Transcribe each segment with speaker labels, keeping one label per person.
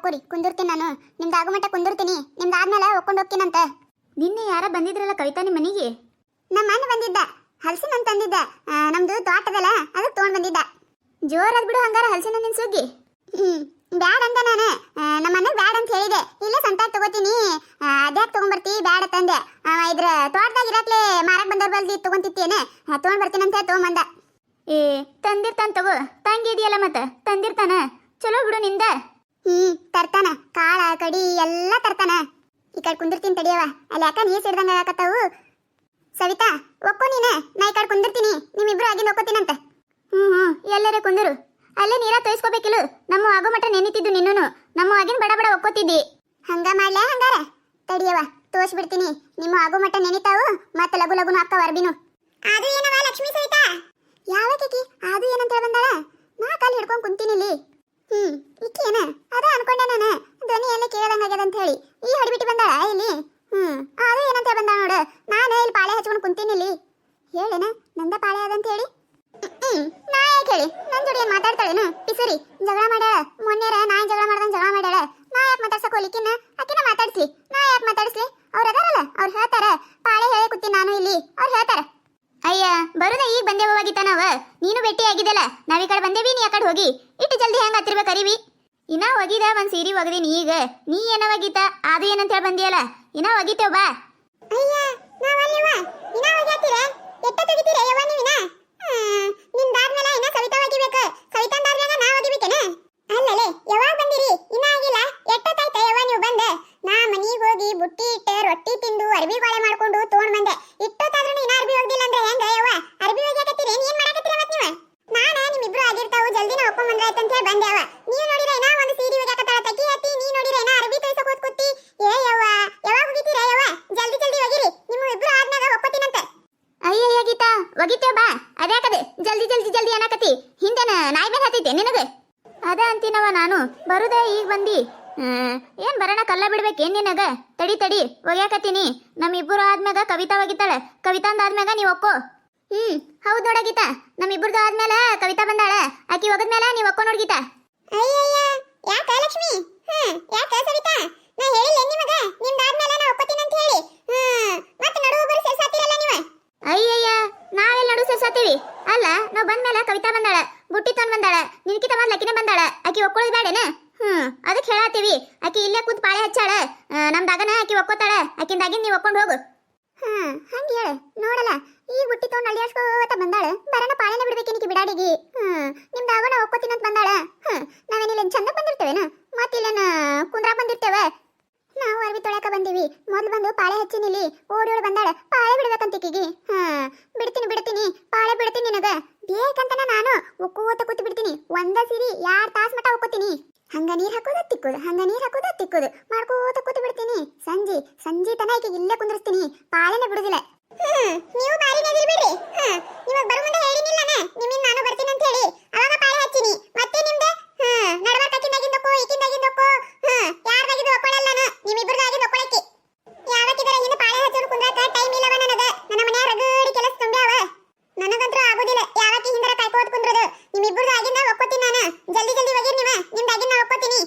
Speaker 1: ಒಕ್ಕೋರಿ ಕುಂದಿರ್ತೀನಿ ನಾನು. ನಿಮ್ದು ಆಗೋ ಮಟ್ಟ ಕುಂದಿರ್ತೀನಿ. ನಿಮ್ದು ಆದ್ಮೇಲೆ ಒಕ್ಕೊಂಡು ಹೋಗ್ತೀನಂತ. ನಿನ್ನೆ ಯಾರ ಬಂದಿದ್ರಲ್ಲ ಕವಿತಾ ನಿಮ್ಮ ಮನೆಗೆ? ನಮ್ಮ ಅಣ್ಣ ಬಂದಿದ್ದ. ಹಲಸಿನ ಅಂತ ತಂದಿದ್ದ. ನಮ್ದು ತೋಟದಲ್ಲ ಅದಕ್ಕೆ ತೊಗೊಂಡು ಬಂದಿದ್ದ. ಜೋರದ್ ಬಿಡು ಹಂಗಾರ ಹಲಸಿನ ನಿನ್ ಸುಗ್ಗಿ. ಹ್ಮ್ ಬ್ಯಾಡ ಅಂತ ನಾನು. ನಮ್ಮ ಮನೆಗೆ ಬ್ಯಾಡ ಅಂತ ಹೇಳಿದೆ. ಇಲ್ಲ ಸಂತ ತಗೋತೀನಿ. ಅದ್ಯಾಕ್ ತಗೊಂಡ್ಬರ್ತಿ ಬ್ಯಾಡ ತಂದೆ. ಇದ್ರ ತೋಟದಾಗ ಇರಾಕ್ಲೆ ಮಾರಕ್ ಬಂದವ್ರ ಬಲ್ದಿ ತಗೊಂತಿತ್ತೇನೆ. ತಗೊಂಡ್ ಬರ್ತೀನಿ ಅಂತ ತಗೊಂಬಂದ. ಏ ತಂದಿರ್ತಾನ ತಗೋ. ತಂಗಿದೆಯಲ್ಲ ಮತ್ತ? ತಂದಿರ್ತಾನ? ಚಲೋ ಬಿಡು ನಿಂದ. ಹ್ಮ್, ತರ್ತಾನ. ಕಾಳ, ಕಡಿ ಎಲ್ಲ ತರ್ತಾನ. ಈ ಕಡೆ ಕುಂದಿರ್ತೀನಿ ತಡಿಯವ ಅಲ್ಲಿ ಯಾಕ ನೀರ್ ಸಿಡ್ದಂಗ ಹಾಕತ್ತಾವು ಸವಿತಾ ಒಕ್ಕೋ ನೀನ? ನಾ ಈ ಕಡೆ ಕುಂದಿರ್ತೀನಿ. ನಿಮ್ಮಿಬ್ರು ಆಗಿ ಒಕ್ಕೋತೀನಂತ ಹ್ಮ್ ಹ್ಮ್, ಎಲ್ಲರೇ ಕುಂದರು. ಅಲ್ಲೇ ನೀರ ತೋಯಿಸ್ಕೋಬೇಕಿಲ್ಲ ನಮ್ಮ ಆಗೋ ಮಟ್ಟ ನೆನಿತಿದ್ದು ನಿನ್ನೂನು. ನಮ್ಮ ಆಗಿನ ಬಡ ಬಡ ಒಕ್ಕೋತಿದ್ದಿ ಹಂಗ ಮಾಡ್ಲೆ ಹಂಗಾರ? ತಡಿಯವ ತೋರ್ಸ್ಬಿಡ್ತೀನಿ ನಿಮ್ಮ ಆಗೋ ಮಟ್ಟ ನೆನಿತಾವು ಮತ್ತೆ ಲಘು ಲಗುನು ಅಕ್ಕ ಅರ್ಬಿನು ಅದು ಏನವ ಲಕ್ಷ್ಮೀ ಸವಿತಾ? ಯಾವಕ್ಕೆ ಅದು ಏನಂತ ಹೇಳ ಬಂದಾಳ? ನಾ ಕಾಲ್ ಹಿಡ್ಕೊಂಡ್ ಕುಂತೀನಿ ಇಲ್ಲಿ. ಹ್ಮ್ ಇಕ್ಕಿ ಏನ ಅದ ಅನ್ಕೊಂಡೆ ನಾನು. ಧ್ವನಿ ಎಲ್ಲ ಕೇಳದಂಗ ಆಗ್ಯದ ಅಂತ ಹೇಳಿ. ಈ ಹಡಿಬಿಟ್ಟು ಬಂದಾಳ, ಇಲ್ಲಿ? ಹ್ಮ್ ಅದು ಏನಂತ ಬಂದಾಳ ನೋಡು. ನಾನು ಇಲ್ಲಿ ಪಾಳೆ ಹಚ್ಕೊಂಡು ಕುಂತೀನಿ ಇಲ್ಲಿ. ಹೇಳೇನ, ನಂದ ಪಾಳೆ ಅದಂತ ಹೇಳಿ? ಹ್ಮ್, ನಾ ಯಾಕೆ ಹೇಳಿ? ನನ್ನ ಜೋಡಿ ಏನ್ ಮಾತಾಡ್ತಾಳೇನು? ಪಿಸರಿ, ಜಗಳ ಮಾಡ್ಯಾಳ. ಮೊನ್ನೆರ ನಾ ಏನ್ ಜಗಳ ಮಾಡ್ದಂಗ್ ಜಗಳ ಮಾಡ್ಯಾಳ. ನಾ ಯಾಕೆ ಮಾತಾಡ್ಸಕ್ ಹೋಲಿಕಿನ ಆಕಿನ ಮಾತಾಡ್ಸ್ಲಿ. ನಾ ಯಾಕೆ ಮಾತಾಡ್ಸ್ಲಿ? ಅವ್ರ ಅದಾರಲ್ಲ, ಅವ್ರು ಹೇಳ್ತಾರ. ಪಾಳೆ ಹೇಳಿ ಕೂತೀನಿ ನಾನು ಇಲ್ಲಿ. ಅವ್ರು ಹೇಳ್ತಾರ. ಅಯ್ಯ, ಬರುದ ಈಗ ಬಂದೇವ ಹೋಗಿತ್ತ ನಾವ ನೀನು ಭೇಟಿ ಆಗಿದ್ದಲ್ಲ, ನಾವ್ ಈ ಕಡೆ ಬಂದೇವಿ, ನೀ ಆ ಕಡೆ ಹೋಗಿ. ಇಟ್ಟು ಜಲ್ದಿ ಹೆಂಗ್ ಹತ್ತಿರ್ಬೇಕು ಅರಿವಿ? ಇನ್ನ ಒಗಿದ, ಒಂದ್ ಸೀರಿ ಒಗದಿನಿ ಈಗ. ನೀ ಏನ ಒಗಿತ ಅದು ಏನಂತ ಹೇಳಿ ಬಂದಿಯಲ್ಲ? ಇನ್ನ ಒಗಿತೇವ ಬಾ. ಅಯ್ಯ ನಾವಲ್ಲಿವ ಇನ್ನ ಒಗ್ಯಾತೀರ ಎಟ್ಟ ತೆಗಿತೀರ, ಯವ್ವ ನೀವಿನ? ಇನ್ನ ಕವಿತಾ ಒಗಿಬೇಕು ಕವಿತಾಂದಾದ್ಮೇಲೆ ನಾ ಒಗಿಬೇಕೇನ ಅಲ್ಲಲೇ ಯಾವಾಗ ಬಂದಿರಿ ಇನ್ನ ಆಗಿಲ್ಲ ಎಷ್ಟೊತ್ತಾಯ್ತ ಯವ್ವ ನೀವು ಬಂದ ನಾ ಮನಿಗ್ ಹೋಗಿ ಬುಟ್ಟಿ ಇಟ್ಟು ರೊಟ್ಟಿ ತಿಂದು ಅರ್ಬಿ ಬಾಳೆ ಮಾಡ್ಕೊಂಡು ತಗೊಂಡ್ ಬಂದೆ ಇಷ್ಟೊತ್ತಾದ್ರೂ ಇನ್ನ ಅರ್ಬಿ ಹೋಗ್ದಿಲ್ಲ ಅಂದ್ರೆ ಹೆಂಗ ಯವ್ವ ಅರ್ಬಿ ಒಗ್ಯಾಕತ್ತೀರಿ ಏನ್ ಮಾಡಕತ್ತೀರಿ ಮತ್ ನೀವು ನಾನ ನಿಮ್ಮಿಬ್ರು ಆಗಿರ್ತಾವು ಜಲ್ದಿನ ಒಪ್ಕೊಂಡ್ ಬಂದ್ರೆ ಆಯ್ತು ಅಂತ ಹೇಳಿ ಬಂದೆ ಯವ್ವ ನೀವ್ ನೋಡಿರ ಇನ್ನ ಒಂದು ಸೀರೆ ಒಗ್ಯಾಕತ್ತಾಳ ತಕಿ ಹತ್ತಿ ನೀ ನೋಡಿರ ಇನ್ನ ಅರ್ಬಿ ತೋಯ್ಸಕ್ ಹೋದ್ ಕೂತಿ ಏ ಯವ್ವ ಯಾವಾಗ ಒಗಿತೀರ ಯವ್ವ ಜಲ್ದಿ ಜಲ್ದಿ ಒಗಿರಿ ನಿಮ್ಮ ಇಬ್ರು ಆದ್ಮ್ಯಾಗ ಒಪ್ಕೋತೀನಂತ ಅಯ್ಯಯ್ಯ ಗೀತಾ ಒಗಿತೇವ್ ಬಾ ಅದ್ಯಾಕದ ಜಲ್ದಿ ಜಲ್ದಿ ಜಲ್ದಿ ಅನ್ನಕತಿ ಹಿಂದೆನ ನಾಯಿ ಮೇಲೆ ಹತ್ತೈತೆ ನಿನಗೆ ಅದ ಅಂತೀನವ ನಾನು ಬರುದ ಈಗ ಬಂದಿ ಹ್ಮ್, ಏನ್ ಬರೋಣ ಕಲ್ಲ ಬಿಡ್ಬೇಕೇನ್ ನಿನಗ ತಡಿ ಒಗ್ಯಾಕತ್ತೀನಿ. ನಮ್ಮಿಬ್ಬರು ಆದ್ಮ್ಯಾಗ ಕವಿತಾ ಒಗಿತಾಳೆ. ಕವಿತಾಂದ ಆದ್ಮ್ಯಾಗ ನೀವ್ ಒಕ್ಕೋ ಹ್ಮ್ ಹೌದು ನೋಡ ಗೀತಾ. ನಮ್ಮಿಬ್ಬರದು ಆದ್ಮೇಲೆ ಕವಿತಾ ಬಂದಾಳ. ಆಕಿ ಒಗದ್ಮೇಲೆ ನೀವ್ ಒಕ್ಕೋ ನೋಡ್ ಗೀತಾ. ಅಯ್ಯಯ್ಯ ಯಾಕ ಲಕ್ಷ್ಮಿ? ಹ್ಮ್ ಯಾಕ ಸವಿತಾ? ನಾ ಹೇಳಿಲ್ಲ ನಿಮಗ. ನಿಮ್ದಾದ್ಮೇಲೆ ನಾ ಒಪ್ಪತ್ತೀನಿ ಅಂತ ಹೇಳಿ. ಹ್ಮ್ ಮತ್ತೆ ನಡುವ ಬರೀ ಸೇರ್ಸಾತಿರಲ್ಲ ನೀವು? ಅಯ್ಯಯ್ಯ ನಾವೆಲ್ಲ ನಡು ಸೇರ್ಸಾತೀವಿ. ಅಲ್ಲ ನಾವ್ ಬಂದ್ಮೇಲೆ ಕವಿತಾ ಬಂದಾಳ. ಬುಟ್ಟಿ ತೊಂದ್ ಬಂದಾಳ. ನಿನ್ಕಿತ ಮೊದ್ಲು ಆಕಿನೇ ಬಂದಾಳ. ಆಕಿ ಒಕ್ಕೊಳ್ಳೋದು ಬೇಡೇನ ಹ್ಮ್, ಅದಕ್ಕೆ ಹೇಳತ್ತೀವಿ ಆಕಿ ಇಲ್ಲೇ ಕೂತ್ ಪಾಳೆ ಹಚ್ಚಾಳ. ನಮ್ದಾಗನ ಆಕಿ ಒಕ್ಕೋತಾಳ. ಆಕಿಂದಾಗಿನ್ ನೀವ್ ಒಕ್ಕೊಂಡು ಹೋಗು. ಹ್ಮ್, ಹಂಗೆ ಹೇಳ. ನೋಡಲ್ಲ, ಈ ಬುಟ್ಟಿ ತೊಗೊಂಡು ಅಳಿಯಾಡ್ಸ್ಕೋತ ಬಂದಾಳ. ಬರನ ಪಾಳೆನ ಬಿಡ್ಬೇಕೇನಿಕಿ ಬಿಡಾಡಿಗಿ. ಹ್ಮ್ ನಿಮ್ದಾಗ ನಾ ಒಕ್ಕೋತೀನಿ ಅಂತ ಬಂದಾಳ. ಹ್ಮ್ ನಾವೇನಿಲ್ಲ ಚಂದ ಬಂದಿರ್ತೇವೇನ? ಮತ್ತಿಲ್ಲೇನ ಕುಂದ್ರಾ ಬಂದಿರ್ತೇವೆ? ನಾವು ಅರ್ವಿ ತೊಳ್ಯಾಕ ಬಂದೀವಿ. ಮೊದ್ಲು ಬಂದು ಪಾಳೆ ಹಚ್ಚಿನಿಲ್ಲಿ ಓಡಿ ಓಡಿ ಬಂದಾಳ. ಪಾಳೆ ಬಿಡ್ಬೇಕಂತಿಕಿಗಿ ಹ್ಮ್, ಬಿಡ್ತೀನಿ ಬಿಡ್ತೀನಿ. ಪಾಳೆ ಬಿಡ್ತೀನಿ ನಿನಗ. ಬೇಕಂತನ ನಾನು ಒಕ್ಕೋತ ಕೂತ್ ಬಿಡ್ತೀನಿ. ಒಂದ ಸಿರಿ ಯಾರ್ ತಾಸ್ ಮಟ ಒಕ್ಕೋತೀನಿ. ಹಂಗ ನೀರ್ ಹಾಕೋದ ತಿಕ್ಕೋದು ಹಂಗ ನೀರ್ ಹಾಕೋದ ತಿಕ್ಕೋದು ಮಾಡ್ಕೋತ ಕೂತ್ ಬಿಡ್ತೀನಿ ಸಂಜೆ ಸಂಜೆ ತನ ಈಕೆ ಇಲ್ಲೇ ಕುಂದಿರ್ತೀನಿ ಪಾಲನೆ ಬಿಡುದಿಲ್ಲ ಹ್ಮ್ ನೀವು ಬಾರಿ ನದಿರ್ಬೇಡ್ರಿ ಹ್ಮ್ ಇವಾಗ ಬರೋ ಮುಂದೆ ಹೇಳಿನಿಲ್ಲನ ನಿಮ್ಮಿಂದ ನಾನು ಬರ್ತೀನಿ ಅಂತ ಹೇಳಿ ಅವಾಗ ಪಾಳೆ ಹಚ್ಚಿನಿ ಮತ್ತೆ ನಿಮ್ದ ಹ್ಮ್ ನಡಬರ್ಕ ಆಕಿಂದಾಗಿಂದಕ್ಕೋ ಈಕಿಂದಾಗಿಂದಕ್ಕೋ ಹ್ಮ್ ಯಾರ್ದಾಗಿದ್ದು ಒಕ್ಕೊಳ್ಳಲ್ಲನ ನಿಮ್ಮಿಬ್ಬರದಾಗಿದ್ದು ಒಕ್ಕೊಳಕ್ಕೆ ಯಾವತ್ತಿದರ ಇನ್ನು ಪಾಳೆ ಹಚ್ಚೋದು ಕುಂದ್ರಾಕ ಟೈಮ್ ಇಲ್ಲವ ನನಗ ನನ್ನ ಮನ್ಯಾಗ ರಗಡಿ ಕೆಲಸ ತುಂಬ್ಯಾವ ನನಗಂತೂ ಆಗೋದಿಲ್ಲ ಯಾವತ್ತಿ ಹಿಂದರ ಕಾಯ್ಕೋದ್ ಕುಂದ್ರದು ನಿಮ್ಮಿಬ್ಬರದು ಆಗಿಂದ ಒಕ್ಕೋತೀನಿ ನಾನು ಜಲ್ದಿ ಜಲ್ದಿ ಒಗಿರ್ ನೀವ ನಿಮ್ದಾಗಿಂದ ನಾ ಒಕ್ಕೋತೀನಿ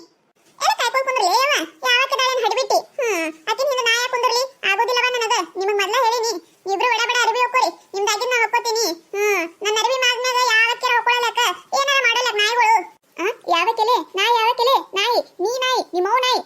Speaker 1: ಎಲ್ಲ ಕಾಯ್ಕೋದ್ ಕುಂದ್ರಲಿ ಏವ ಯಾವತ್ತಿದಾಳೇನ್ ಹಡಿಬಿಟ್ಟಿ ಹ್ಮ್ ಆಕಿನ ಹಿಂದ ನಾ ಯಾಕೆ ಕುಂದ್ರಲಿ ಆಗೋದಿಲ್ಲವ ನನಗ ನಿಮಗ್ ಮೊದ್ಲ ಹೇಳಿನಿ ಇಬ್ರು ಬಡ ಬಡ ಅರಬಿ ಒಕ್ಕೋರಿ ನಿಮ್ದಾಗಿಂದ ನಾ ಒಕ್ಕೋತೀನಿ ಹ್ಮ್ ನನ್ನ ಅರಬಿ ಮಾದ್ಮ್ಯಾಗ ಯಾವತ್ತಿರ ಒಕ್ಕೊಳಲಕ್ಕ ಏನಾರ ಮಾಡಲಕ್ಕ ನಾಯಿಗಳು ಆ ಯಾವಕ್ಕೆಲೆ ನಾಯಿ ಯಾವಕ್ಕೆಲೆ ನಾಯಿ ನೀ ನಾಯಿ ನಿಮ್ಮವ್ ನಾಯಿ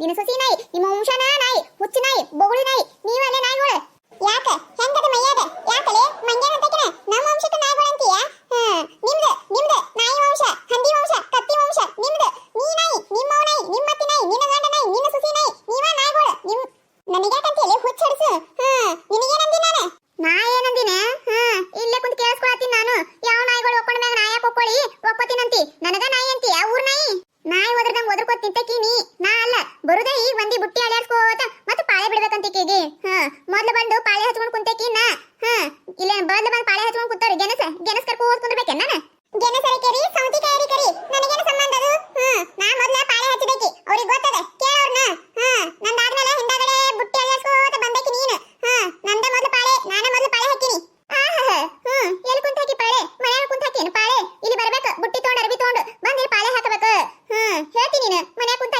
Speaker 1: ನಿಮ್ಮ ಅತ್ತಿ ನಾಯಿ ನಿನ್ನ ಸೊಸಿ ನಾಯಿ ನಿಮ್ಮ ವಂಶನ ನಾಯಿ ಹುಚ್ಚು ನಾಯಿ ಬೊಗುಳಿ ನಾಯಿ ನೀವಲ್ಲೇ ನಾಯಿಗಳು ಯಾಕ ಹೆಂಗದ ಮೈಯಾದ ಯಾಕಲೆ ಮಂಗ್ಯಾನ ಅಂತಕಿನ ನಮ್ಮ ವಂಶಕ್ಕೆ ನಾಯಿಗಳು ಅಂತೀಯ ಹ್ಮ್ ನಿಮ್ದು ನಿಮ್ದು ನಾಯಿ ವಂಶ ಹಂದಿ ವಂಶ ಕತ್ತಿ ವಂಶ ನಿಮ್ದು ನೀ ನಾಯಿ ನಿಮ್ಮವ್ ನಾಯಿ ನಿಮ್ಮ ಅತ್ತಿ ನಾಯಿ ನಿನ್ನ ಗಂಡ ನಾಯಿ ನಿನ್ನ ಸೊಸಿ ನಾಯಿ ನೀವ ನಾಯಿಗಳು ನಿಮ್ ನನಗ್ಯಾಕಂತೇಳಿ ಹುಚ್ಚಡಿಸು ಹ್ಮ್ ನಿನಗೇನಂದಿ ನಾನು ನಾ ಏನಂದಿನ ಹ್ಮ್ ಇಲ್ಲೇ ಕುಂತ ಕೇಳಿಸ್ಕೊಳತೀನಿ ನಾನು ಯಾವ ನಾಯಿಗಳು ಒಕ್ಕೊಂಡ ಮ್ಯಾಗ ನಾ ಯಾಕೆ ಒಕ್ಕೊಳ್ಳಿ ಒಕ್ಕೋತೀನಂತಿ ನನಗ ನಾಯಿ ಅಂತಿ ಆ ಊರ್ ನಾಯಿ ನಾಯಿ ಒದ್ರದಂಗ ಒದ್ರಕೋತ್ ನಿಂತಕಿ ನೀ ನಾ ಅಲ್ಲ ಬರುದೇ ಈಗ ಬಂದಿ ಬುಟ್ಟಿ ಅಲ್ಯಾಡ್ಸ್ಕೋತ ಮತ್ತೆ ಪಾಳೆ ಬಿಡ್ಬೇಕಂತಿಕಿಗಿ ಹ್ಮ್ ಮೊದ್ಲು ಬಂದು ಪಾಳೆ ಹಚ್ಕೊಂಡ್ ಕುಂತಕಿ ನಾ ಹ್ಮ್ ಇಲ್ಲ ಬದ್ಲು ಬಂದು ಪಾಳೆ ಹಚ್ಕೊಂಡ್ ಕುಂತಾರ ಗೆನಸ ಗೆನಸ್ ಕರ್ಕೊ ಕುಂದ್ರಬೇಕೆ ನಾನು ಗೆನಸರಿ ಕರಿ ಸೌತಿಕಾಯಿ ಕರಿ ನನಗೇನು ಸಂಬಂಧ ಅದು ಹ್ಮ್ ನಾ ಮೊದ್ಲ ಪಾಳೆ ಹಚ್ಚಬೇಕಿ ಅವ್ರಿಗೆ ಗೊತ್ತದ ಕೇಳೋರ್ನ ಹ್ಮ್ ನಂದಾದ್ಮೇಲೆ ಹಿಂದಾಗಡೆ ಬುಟ್ಟಿ ಅಲ್ಲಾಡ್ಸ್ಕೋತ ಬಂದಕಿ ನೀನು ಹ್ಮ್ ನಂದ ಮೊದ್ಲು ಪಾಳೆ ನಾನ ಮೊದ್ಲು ಪಾಳೆ ಹಾಕಿನಿ ಆಹಾ ಹ್ಮ್ ಎಲ್ಲಿ ಕುಂತ ಹಾಕಿ ಪಾಳೆ ಮನ್ಯಾಗ ಕುಂತ ಹಾಕಿನ ಪಾಳೆ ಇಲ್ಲಿ ಬರ್ಬೇಕು ಬುಟ್ಟಿ ತಗೊಂಡ್ ಅರ್ಬಿ ತಗೊಂಡು ಬಂದ್ ಇಲ್ಲಿ ಪಾಳೆ ಹಾಕಬೇಕು ಹ್ಮ್ ಹೇಳ್ತೀನಿ ನೀನು ಮನ್ಯಾಗ ಕುಂತ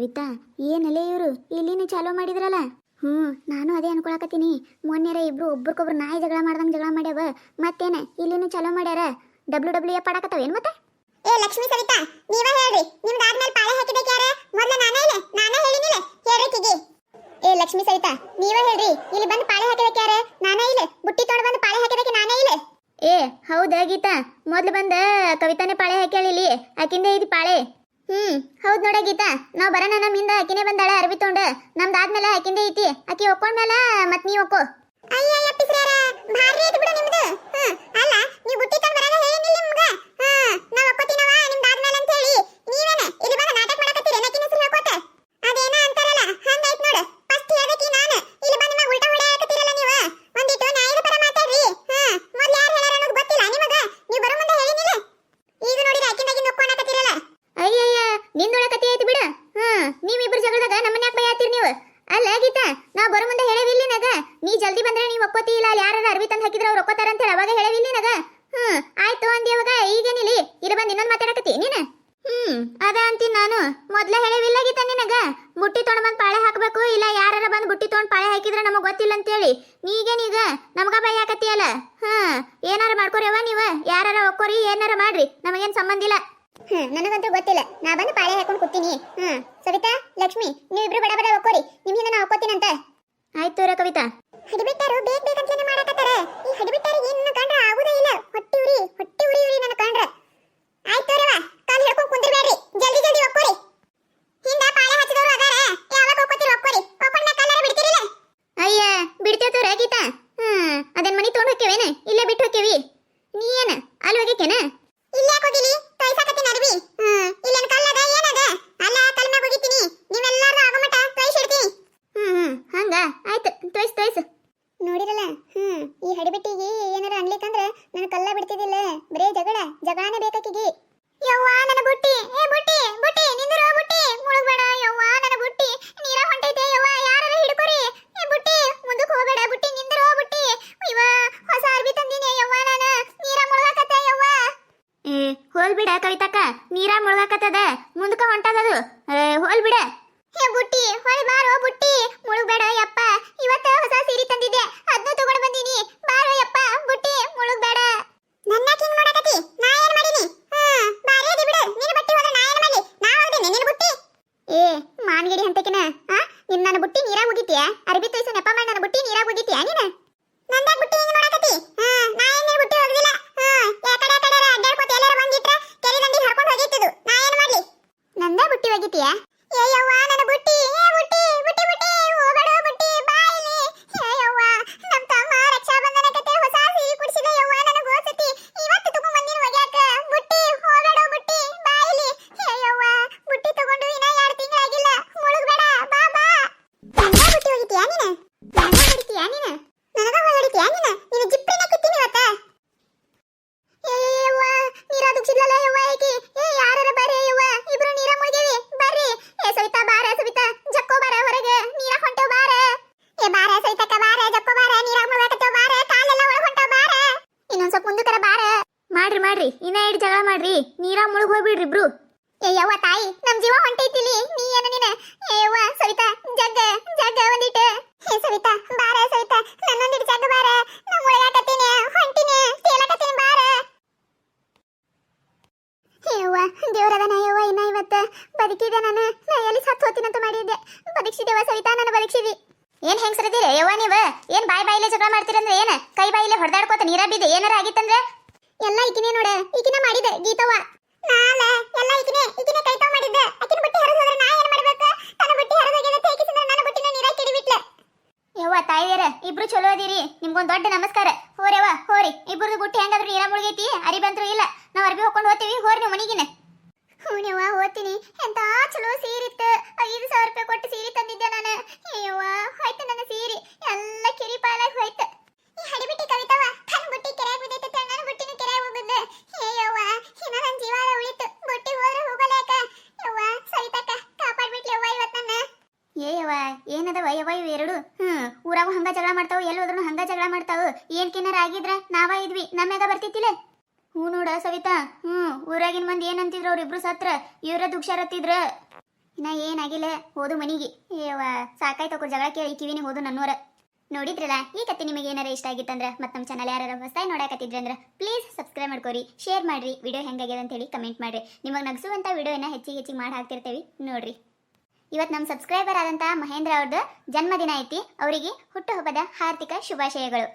Speaker 2: ಗೀತಾ ಏನಲ್ಲೇ ಇವರು? ಇಲ್ಲಿನೇ ಚಾಲೋ ಮಾಡಿದ್ರಲ್ಲ? ಹ್ಞೂ ನಾನು ಅದೇ ಅನ್ಕೊಳಕತ್ತೀನಿ. ಮೊನ್ನೆರ ಇಬ್ರು ಒಬ್ರಿಗೊಬ್ರು ನಾಯಿ ಜಗಳ ಮಾಡ್ದಂಗ ಜಗಳ ಮಾಡ್ಯಾವ. ಮತ್ತೇನ ಇಲ್ಲಿನೂ ಚಾಲೋ ಮಾಡ್ಯಾರ? ಡಬ್ಲ್ಯೂ ಡಬ್ಲ್ಯೂ ಎಫ್ ಆಡಕತ್ತಾವೇನು ಮತ್ತೆ?
Speaker 1: ಏ ಲಕ್ಷ್ಮಿ ಸವಿತಾ ನೀವ ಹೇಳ್ರಿ. ನಿಮ್ದು ಆದ್ಮೇಲೆ ಪಾಳೆ ಹಾಕಿದಕ್ಕೆ ಯಾರ? ಮೊದ್ಲ ನಾನೇ ಇಲ್ಲ ನಾನೇ ಹೇಳಿನಿಲ್ಲ. ಹೇಳ್ರಿಕಿಗೆ ಏ ಲಕ್ಷ್ಮಿ ಸವಿತಾ ನೀವ ಹೇಳ್ರಿ. ಇಲ್ಲಿ ಬಂದು ಪಾಳೆ ಹಾಕಿದಕ್ಕೆ ಯಾರ? ನಾನೇ ಇಲ್ಲ. ಬುಟ್ಟಿ ತೊಗೊಂಡು ಬಂದು ಪಾಳೆ ಹಾಕಿದಕ್ಕೆ ನಾನೇ ಇಲ್ಲ.
Speaker 2: ಏ ಹೌದಾ ಗೀತಾ? ಮೊದ್ಲು ಬಂದ ಕವಿತಾನೇ ಪಾಳೆ ಹಾಕ್ಯಾಳ ಇಲ್ಲಿ. ಆಕಿಂದೆ ಐತಿ ಪಾಳೆ. ಹ್ಮ್, ಹೌದ್ ನೋಡ ಗೀತಾ. ನಾವ್ ಬರೋಣ ನಮ್ಮಿಂದ ಆಕಿನೇ ಬಂದಾಳ ಅರ್ಬಿ ತೊಗೊಂಡ ನಮ್ದಾದ್ಮೇಲೆ ಆಕಿಂದೆ ಐತಿ. ಆಕಿ ಒಕ್ಕೊಂಡ್ಮೇಲೆ ಮತ್ ನೀ ಒಕ್ಕೋ
Speaker 1: ಅಯ್ಯಯ್ಯ ಪಿಸ್ರ್ಯಾರ, ಭಾರಿ ಐತಿ ಬಿಡು ನಿಮ್ದು. ಹ್ಮ್, ಅಲ್ಲ, ನೀವು ಬುಟ್ಟಿ ತಂದ್ ಬರಾಗ ಹೇಳಿನಿಲ್ಲ ನಿಮ್ಗ ಹ್ಮ್ ನಾವ್ ಒಕ್ಕೋತೀನವ ನಿಮ್ದು ಆದ್ಮೇಲೆ ಅಂತ ಹೇಳಿ ನೀವೇನ ಇಲ್ಲಿ ಬಂದು ನಾಟಕ ಮಾಡಕತ್ತೀರಿ ಏನಕಿನ ಹೆಸರು ಹೇಳ್ಕೋತ ಅದೇನ ಅಂತಾರಲ್ಲ ಹಂಗಾಯ್ತು ನೋಡು ಫಸ್ಟ್ ಹೇಳ್ಬೇಕಿ ನಾನು ಇಲ್ಲಿ ಬಂದು ಮ್ಯಾಗ ಉಲ್ಟಾ ಹೊಡೆಯಾಕತ್ತೀರಲ್ಲ ನೀವು ಒಂದಿಟ್ಟು ನ್ಯಾಯದ ಪರ ಮಾತಾಡ್ರಿ ಹ್ಮ್ ಮೊದ್ಲು ಯಾರು ಹೇಳ್ಯಾರ ಅನ್ನೋದು ಗೊತ್ತಿಲ್ಲ ನಿಮಗ ನೀವು ಬರೋ ಮುಂದೆ ಹೇಳಿನಿಲ್ಲ ಈಗ ನೋಡಿದ್ರೆ ಆಕಿಂದಾಗಿ ನೊಕ್ಕೊಂಡಾಕತ್ತೀರಲ್ಲ
Speaker 2: ಅಯ್ಯಯ್ಯ ನಿಂದೊಳ ಕತಿ ಐತಿ ಬಿಡ ಹ್ಮ್ ನೀವಿಬ್ರು ಜಗಳದಾಗ ನಮ್ಮನ್ನ ಯಾಕೆ ಬೈಯಾತೀರಿ ನೀವು ಅಲ್ಲ ಗೀತಾ ನಾ ಬರೋ ಮುಂದೆ ಹೇಳೇವಿಲ್ಲಿ ನಗ ನೀ ಜಲ್ದಿ ಬಂದ್ರೆ ನೀವು ಒಕ್ಕೋತಿ ಇಲ್ಲ ಅಲ್ಲಿ ಯಾರು ಅರ್ವಿ ತಂದು ಹಾಕಿದ್ರೆ ಅವ್ರು ಒಕ್ಕೋತಾರ ಅಂತ ಹೇಳಿ ಅವಾಗ ಹೇಳೇವಿಲ್ಲಿ ನಗ ಹ್ಮ್ ಆಯ್ತು ಅಂದಿ ಅವಾಗ ಈಗೇನಿಲ್ಲಿ ಇಲ್ಲಿ ಬಂದು ಇನ್ನೊಂದು ಮಾತಾಡಕತ್ತಿ ನೀನು ಹ್ಮ್ ಅದ ಅಂತೀನಿ ನಾನು ಮೊದ್ಲ ಹೇಳೇವಿಲ್ಲ ಗೀತಾ ನಿನಗ ಬುಟ್ಟಿ ತೊಗೊಂಡ್ ಬಂದ್ ಪಾಳೆ ಹಾಕ್ಬೇಕು ಇಲ್ಲ ಯಾರ ಬಂದ್ ಬುಟ್ಟಿ ತೊಗೊಂಡ್ ಪಾಳೆ ಹಾಕಿದ್ರೆ ನಮಗ್ ಗೊತ್ತಿಲ್ಲ ಅಂತೇಳಿ ನೀಗೇನೀಗ ನಮ್ಗ ಭಯ ಆಕತಿಯಲ್ಲ ಹಾ ಏನಾರ ಮಾಡ್ಕೊರಿಯವ ನೀವ? ಯಾರಾರ ಒಕ್ಕೋರಿ ಏನಾರ ಮಾಡ್ರಿ. ನಮಗೇನ್ ಸಂಬಂಧ ಇಲ್ಲ.
Speaker 1: ಹ್ಮ್ ನನಗಂತೂ ಗೊತ್ತಿಲ್ಲ. ನಾ ಬಂದು ಪಾಳೆ ಹಾಕೊಂಡು ಕೂತೀನಿ. ಹ್ಮ್ ಸವಿತಾ ಲಕ್ಷ್ಮಿ ನೀವಿಬ್ರು ಬಡ ಬಡ ಒಕ್ಕೋರಿ. ನಿಮ್ ಹಿಂದೆ ನಾ ಒಕ್ಕೋತೀನಂತ
Speaker 2: ಆಯ್ತು ರೇ ಕವಿತಾ.
Speaker 1: ಹಡಿಬಿಟ್ಟಾರು ಬೇಗ ಬೇಕಂತಲೇ ಮಾಡಕತ್ತಾರ. ಈ ಹಡಿಬಿಟ್ಟಾರಿಗೆ ಏನನ್ನ ಕಂಡ್ರ ಆಗುದೇ ಇಲ್ಲ. ಹೊಟ್ಟಿ ಉರಿ ಹೊಟ್ಟಿ ಉರಿ ಉರಿ ನನ್ನ ಕಂಡ್ರ ಆಯ್ತು ರವ ಕಾಲ್ ಹಿಡ್ಕೊಂಡ್ ಕುಂದ್ರಬೇಡ್ರಿ ಜಲ್ದಿ ಜಲ್ದಿ ಒಕ್ಕೋರಿ ಹಿಂದ ಪಾಳೆ ಹಚ್ಚಿದವರು ಅದಾರ ಯಾವಾಗ ಒಕ್ಕೋತೀರಿ ಒಕ್ಕೋರಿ ಒಕ್ಕೊಂಡ ಕಲ್ಲಾರ ಬಿಡ್ತೀರಿಲ್ಲ
Speaker 2: ಅಯ್ಯ ಬಿಡ್ತೇವ ಗೀತಾ ಹ್ಮ್ ಅದನ್ ಮನಿ ತೊಗೊಂಡ್ ಹೋಗ್ಯವೇನ ಇಲ್ಲೇ ಬಿಟ್ಟು ಹೋಗ್ಯವಿ ನೀ ಏನ ಅಲ್ಲಿ ಹೋಗಿಕೇನ
Speaker 1: ಇಲ್ಲಿ ಯಾಕೆ ಹೋಗಿಲಿ ತೊಯ್ಸಾಕತ್ತೀನಿ ಅರ್ಬಿ ಹ್ಮ್ ಇಲ್ಲೇನ್ ಕಲ್ಲದ ಏನದ ಅಲ್ಲ ಕಲ್ ಮ್ಯಾಗ ಹೋಗಿತೀನಿ ನೀವೆಲ್ಲಾರು ಆಗೋ ಮಟ ತೊಯ್ಸಿಡ್ತೀನಿ
Speaker 2: ಹ್ಮ್ ಹ್ಮ್ ಹಂಗ ಆಯ್ತು ತೋಯ್ಸ್ ತೋಯ್ಸ್
Speaker 1: ನೋಡಿರಲ್ಲ ಹ್ಮ್ ಈ ಹಡಿಬಿಟ್ಟಿಗೆ ಏನಾರ ಅನ್ಲಿಕ್ಕಂದ್ರ ನನ್ನ ಕಲ್ಲ ಬಿಡ್ತಿದ್ದಿಲ್ಲ ಬರೇ ಜಗಳ ಜಗಳನೇ ಬೇಕಾಕಿಗಿ ಯವ್ವ ನನ್ನ ಬುಟ್ಟಿ ಏ ಬುಟ್ಟಿ ಬುಟ್ಟಿ ನಿಂದಿರೋ ಬುಟ್ಟಿ ಮುಳುಗ್ಬೇಡ ಯವ್ವ ನನ್ನ ಬುಟ್ಟಿ ನೀರ ಹೊಂಟೈತೆ ಯವ್ವ ಯಾರಾರ ಹಿಡ್ಕೊರಿ ಏ ಬುಟ್ಟಿ ಮುಂದಕ್ಕೆ ಹೋಗ್ಬೇಡ ಬುಟ್ಟಿ ನಿಂದಿರೋ ಬುಟ್ಟಿ ಇವ ಹೊಸ ಅರ್ಬಿ ತಂದಿನಿ ಯವ್ವ ನಾನು ನೀರ ಮುಳುಗಾಕತ್ತ ಯವ್ವ
Speaker 2: ಏ ಹೋಲ್ ಬಿಡ ಕವಿತಕ್ಕ ನೀರ ಮುಳುಗಾಕತ್ತದ ಮುಂದಕ ಹೊಂಟದದು ಏ, ಹೋಲ್ ಬಿಡ
Speaker 1: ಹೇ ಬುಟ್ಟಿ ಹೊಳ್ ಬಾರೋ ಬುಟ್ಟಿ ಮುಳುಗ್ಬೇಡ ಯಪ್ಪ ಇವತ್ತ ಹೊಸ ಸೀರೆ ತಂದಿದ್ದೆ ಅದನ್ನ ತಗೊಂಡ್ ಬಂದೀನಿ ಬಾರೋ ಯಪ್ಪ ಬುಟ್ಟಿ ಮುಳುಗ್ಬೇಡ ನನ್ನ ಕಿಂಗ್ ಮಾಡಕತ್ತಿ ನಾ ಏನ್ ಮಾಡೀನಿ ಹ್ಮ್ ಬಾರಿ ಅದಿ ಬಿಡು ನಿನ್ನ ಬಟ್ಟಿ ಹೋದ್ರೆ ನಾ ಏನ್ ಮಾಡಲಿ ನಾ ಹೋಗ್ದೇನೆ ನಿನ್ನ ಬುಟ್ಟಿ ಏ ಮಾನ್ಗಿಡಿ ಹಂತಕಿನ ಆ ನಿನ್ನ ನನ್ನ ಬುಟ್ಟಿ ನೀರಾಗ ಮುಗಿತೀಯ ಅರ್ಬಿ ತೋಯ್ಸು ನೆಪ ಮಾಡಿ ನನ್ನ ಬುಟ್ಟಿ ನೀರಾಗ ಮುಗಿತೀಯ ನೀನು ನಂದಾಗ ಬುಟ್ಟಿ ಹಿಂಗ್ ನೋಡಕತ್ತಿ ಹ್ಮ್ ನಾ ಏನ್ ನಿನ್ನ ಬುಟ್ಟಿ ಹೋಗಲಿಲ್ಲ ಹ್ಮ್ ಯಾ ಕಡೆ ಕಡೆ ಅಡ್ಡಾಡ್ಕೋತ ಎಲ್ಲಾರ ಬಂದಿಟ್ರ ಕೆರೆ ದಂಡಿ ಹರ್ಕೊಂಡು ಹೋಗಿತ್ತಿದು ನಾ ಏನ್ ಮಾಡ್ಲಿ ನಂದ ಬುಟ್ಟಿ ಒಗಿತೀಯ ಏ ಯವ್ವ ನನ್ನ ಬುಟ್ಟಿ ಏ ಬುಟ್ಟಿ ಬುಟ್ಟಿ ಬುಟ್ಟಿ ಹೋಗಬೇಡ ಬುಟ್ಟಿ ಬಾ ಇಲ್ಲಿ ಏ ಯವ್ವ ನಮ್ ತಮ್ಮ ರಕ್ಷಾ ಬಂಧನ ಕತೆ ಹೊಸ ಸೀರೆ ಕುಡಿಸಿದ ಯವ್ವ ನನಗ ಗೋಸತಿ ಇವತ್ತು ತಗೊಂಡ್ ಬಂದಿನ ಒಗ್ಯಾಕ ಬುಟ್ಟಿ ಹೋಗಬೇಡ ಬುಟ್ಟಿ ಬಾ ಇಲ್ಲಿ ಏ ಯವ್ವ ಬುಟ್ಟಿ ತಗೊಂಡು ಇನ್ನ ಎರಡು ತಿಂಗಳಾಗಿಲ್ಲ ಮುಳುಗಬೇಡ ಬಾ ಬಾ ನಂದ ಬುಟ್ಟಿ ಒಗಿತೀಯಾ ನೀನು ನನಗ ಹೊಡಿತೀಯಾ ನೀನು ನನಗ ಹೊಡಿತೀಯಾ ನೀನು ನೀನು ಜಿಪ್ರಿನ ಕಿತ್ತೀನಿ ಇವತ್ತ ಏ ಯವ್ವ ನೀರ ದುಕ್ಷಿದ್ಲಲ್ಲ ಯವ್ವ ಏಕಿ ಏ ಯಾರರ ಬರ್ರಿ ಯವ್ವ ಇಬ್ರು ನೀರ ಮುಳುಗೇವಿ ಬರ್ರಿ ಏ ಸವಿತಾ ಬಾರ ಸವಿತಾ ಜಕ್ಕೋ ಬಾರ ಹೊರಗೆ ನೀರ ಹೊಂಟೋ ಬಾರ ಏ ಬಾರ ಸವಿತಕ್ಕ ಬಾರ ಜಕ್ಕೋ ಬಾರ ನೀರ ಮುಳುಗಕತ್ತೋ ಬಾರ ಕಾಲೆಲ್ಲ ಒಳಗ್ ಹೊಂಟೋ ಬಾರ ಇನ್ನೊಂದ್ ಸ್ವಲ್ಪ ಮುಂದಕರ ಬಾರ
Speaker 2: ಮಾಡ್ರಿ ಮಾಡ್ರಿ ಇನ್ನ ಎರಡು ಜಗಳ ಮಾಡ್ರಿ ನೀರ ಮುಳುಗ್ ಹೋಗ್ಬಿಡ್ರಿ ಇಬ್ರು.
Speaker 1: ಏ ಯವ್ವ ತಾಯಿ, ನಮ್ ಜೀವ ಹೊಂಟೈತಿಲಿ, ನೀ ಏನ ನೀನ? ಏ ಯವ್ವ, ಸವಿತಾ, ಜಗ್ಗ ಜಗ್ಗ ಒಂದಿಟ ಹೇ ಸವಿತಾ, ಬಾರ ಸವಿತಾ, ನನ್ನೊಂದಿಟ್ಟು ಜಗ್ಗ ಬಾರ. ನಮ್ಮ ಒಳಗಾಕತ್ತೀನಿ, ಹೊಂಟಿನಿ, ತೇಲಕತ್ತೀನಿ, ಬಾರ. ಏವ್ವ ದೇವರದನ ಯವ್ವ, ಇನ್ನ ಇವತ್ತ ಬದುಕಿದೆ ನಾನು? ನಾ ಎಲ್ಲಿ ಸತ್ತು ಹೋಗ್ತೀನಂತ ಮಾಡಿದ್ದೆ. ಬದುಕಿಸಿದೆವ ಸವಿತಾ ನನ್ನ ಬದುಕಿಸಿದಿ
Speaker 2: ಏನ್ ಹೆಂಗ್ಸರದಿರಿ ಯವ್ವ ನೀವ? ಏನ್ ಬಾಯಿ ಬಾಯಿಲೆ ಜಗಳ ಮಾಡ್ತೀರಂದ್ರೆ ಏನ? ಕೈ ಬಾಯಿಲೆ ಹೊಡೆದಾಡ್ಕೋತ ನೀರ ಬಿದ್ದೆ ಏನಾರ ಆಗಿತ್ತಂದ್ರೆ?
Speaker 1: ಎಲ್ಲ ಈಕಿನೇ ನೋಡ, ಈಕಿನ ಮಾಡಿದೆ ಗೀತವ್ವ. ನಾಲ ಎಲ್ಲ ಮಾಡಿದ್ದೆ. ಆಕಿನ ಬುಟ್ಟಿ ಹರಿದು ಹೋದ್ರೆ ನಾ ಏನು ಮಾಡಬೇಕು? ತನ್ನ ಬುಟ್ಟಿ ಹರಿದು ಹೋಗ್ಯದ ತೇಕಿಸಿದ್ರೆ ನನ್ನ ಬುಟ್ಟಿನ ನೀರ ಕಿಡಿಬಿಟ್ಲೆ
Speaker 2: ಯವ್ವ ತಾಯಿಯರ ಇಬ್ರು ಚಲೋ ಅದೀರಿ. ನಿಮ್ಗೊಂದ್ ದೊಡ್ಡ ನಮಸ್ಕಾರ. ಹೋರವ್ವ ಹೋರಿ. ಇಬ್ರದು ಬುಟ್ಟಿ ಹೆಂಗಾದ್ರೂ ನೀರ ಮುಳುಗೈತಿ? ಅರಿ ಬಂದ್ರು ಇಲ್ಲ. ನಾವ್ ಅರ್ಬಿ ಹಾಕೊಂಡು ಹೋಗ್ತೀವಿ. ಹೋರಿ ನೀವು ಮನಿಗಿನ.
Speaker 1: ಹೂನವ್ವ ಓದ್ತೀನಿ ಎಂತ ಚಲೋ ಸೀರಿತ್ತ ಐದು ಸಾವಿರ ರೂಪಾಯಿ ಕೊಟ್ಟು ಸೀರೆ ತಂದಿದ್ದೆ ನಾನು. ಅಯ್ಯವ್ವ ಹೋಯ್ತು ನನ್ನ ಸೀರಿ. ಎಲ್ಲ ಕಿರಿ ಪಾಲಾಗಿ ಹೋಯ್ತು. ಈ ಹಡಿಬಿಟ್ಟಿ ಕವಿತವ ತನ್ನ ಬುಟ್ಟಿ ಕೆರೆ ಬಿದ್ದೈತೆ ನನ್ನ ಜೀವಾರ ಉಳಿತು. ಹೋಗಲೇಕ. ಯವ್ವ ನನ್ನ.
Speaker 2: ಏ ಯವ್ವ ಏನದವ ಯವ್ವ ಎರಡು? ಹ್ಮ್, ಊರಾಗ ಹಂಗ ಜಗಳ ಮಾಡ್ತಾವು ಎಲ್ಲಿ ಹೋದ್ರು ಹಂಗ ಜಗಳ ಮಾಡ್ತಾವು. ಏನ್ ಕಿನ್ನಾರ ಆಗಿದ್ರ ನಾವ ಇದ್ವಿ ನಮ್ಯಾಗ ಬರ್ತಿತ್ತಿಲ್ಲ. ಹ್ಞೂ ನೋಡ ಸವಿತಾ, ಹ್ಮ್, ಊರಾಗಿನ ಮಂದಿ ಏನಂತಿದ್ರು ಅವ್ರಿಬ್ರು ಸತ್ರ, ಇವ್ರ ದುಕ್ಷಾರತ್ತಿದ್ರ. ಇನ್ನ ಏನಾಗಿಲ್ಲ ಹೋದು ಮನಿಗೆ. ಏವ ಸಾಕಾಯ್ತು ಜಗಳ ಕೇಳಿ ಕಿವಿನಿ ಹೋದು ನನ್ನೂರ. ನೋಡಿದ್ರಲ್ಲ, ಈ ಕತೆ ನಿಮಗೆ ಏನಾರ ಇಷ್ಟ ಆಗಿತ್ತಂದ್ರೆ ಮತ್ತೆ ನಮ್ಮ ಚಾನಲ್ ಯಾರು ಹೊಸದಾಗಿ ನೋಡಕತ್ತಿದ್ರೆ ಅಂದ್ರೆ ಪ್ಲೀಸ್ ಸಬ್ಸ್ಕ್ರೈಬ್ ಮಾಡ್ಕೊರಿ ಶೇರ್ ಮಾಡ್ರಿ ವಿಡಿಯೋ ಹೆಂಗಾಗ್ಯದ ಅಂತ ಹೇಳಿ ಕಮೆಂಟ್ ಮಾಡ್ರಿ. ನಿಮಗೆ ನಗಿಸುವಂಥ ವಿಡಿಯೋನ ಹೆಚ್ಚಿಗೆ ಹೆಚ್ಚಿಗೆ ಮಾಡಿ ಹಾಕ್ತಿರ್ತೀವಿ, ನೋಡ್ರಿ. ಇವತ್ತು ನಮ್ಮ ಸಬ್ಸ್ಕ್ರೈಬರ್ ಆದಂಥ ಮಹೇಂದ್ರ ಅವ್ರದ್ದು ಜನ್ಮದಿನ ಐತಿ, ಅವರಿಗೆ ಹುಟ್ಟುಹಬ್ಬದ ಹಾರ್ದಿಕ ಶುಭಾಶಯಗಳು.